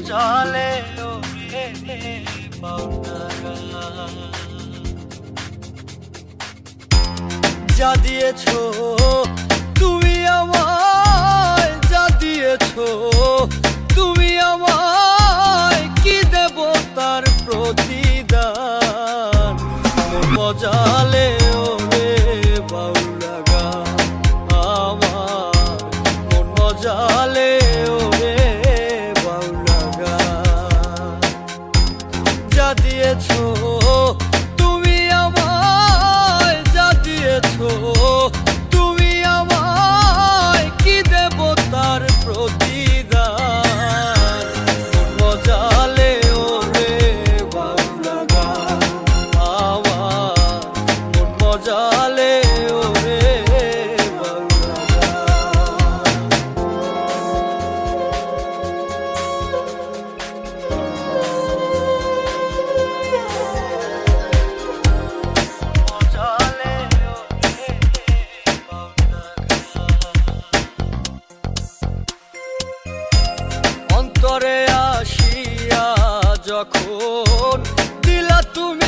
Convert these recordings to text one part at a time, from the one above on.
জলে ওরে যা দিয়েছ যখন দিলা তুমি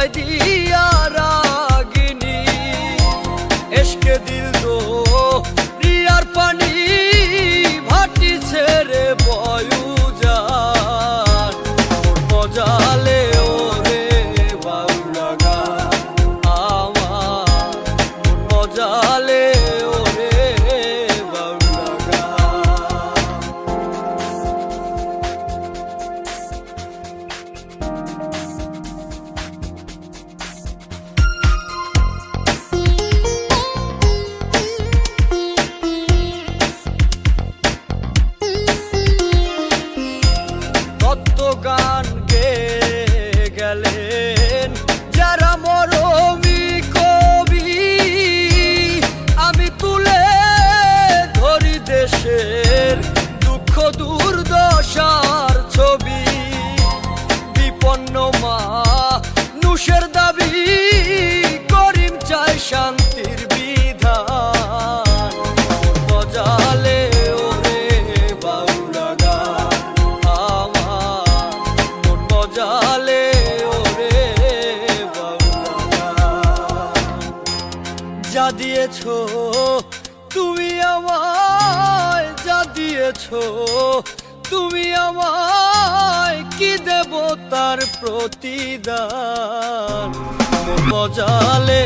hadi দিয়েছ তুমি আমায় যা দিয়েছ তুমি আমায় কি দেব তার প্রতিদান? মজালে